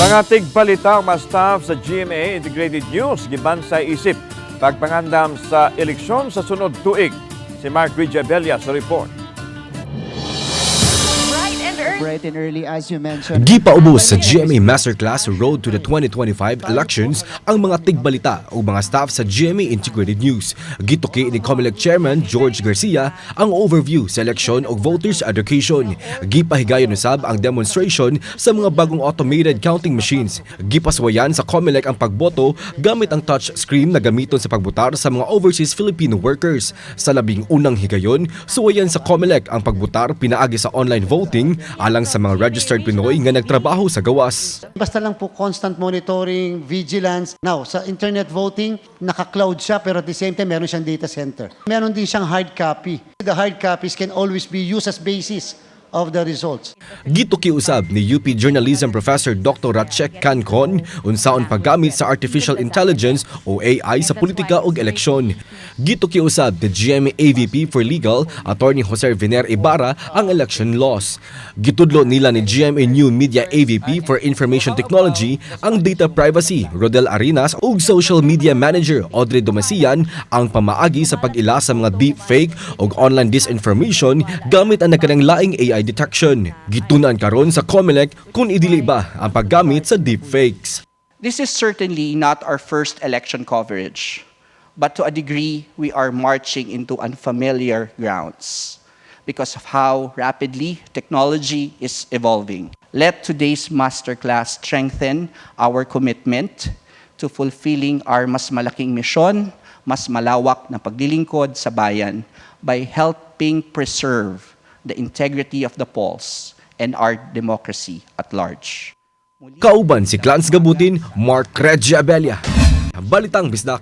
Mga tigbalita mga staff sa GMA Integrated News giban sa isip pagpangandam sa eleksyon sa sunod tuig. Si Mark Rijabella sa report. Bright and early. as you mentioned. Gipaubos sa GMA Masterclass Road to the 2025 elections ang mga tigbalita o mga staff sa GMA Integrated News. Gituki ni Comelec Chairman George Garcia ang overview sa eleksyon o voters education. Gipahigayon usab ang demonstration sa mga bagong automated counting machines. Gipaswayan sa Comelec ang pagboto gamit ang touch screen na gamiton sa pagbutar sa mga overseas Filipino workers. Sa labing unang higayon, suwayan sa Comelec ang pagbutar pinaagi sa online voting alang sa mga registered Pinoy nga nagtrabaho sa gawas. Basta lang po constant monitoring, vigilance. Now, sa internet voting, naka-cloud siya pero at the same time meron siyang data center. Meron din siyang hard copy. The hard copies can always be used as basis of the results. Gito kiusab ni UP Journalism Professor Dr. Ratchek Cancon unsaon paggamit sa artificial intelligence o AI sa politika ug eleksyon. Gito kiusab ni GMA AVP for Legal Attorney Jose Viner Ibarra ang election laws. Gitudlo nila ni GMA New Media AVP for Information Technology ang data privacy Rodel Arinas ug social media manager Audrey Domasian ang pamaagi sa pag-ila sa mga deepfake ug online disinformation gamit ang nagkanang laing AI detection. Gitunan karon sa COMELEC kung idili ba ang paggamit sa deepfakes. This is certainly not our first election coverage, but to a degree, we are marching into unfamiliar grounds because of how rapidly technology is evolving. Let today's masterclass strengthen our commitment to fulfilling our mas malaking mission, mas malawak na paglilingkod sa bayan by helping preserve the integrity of the polls and our democracy at large. Kauban si Clans Gabutin, Mark Regia Abella. Balitang Bisdak.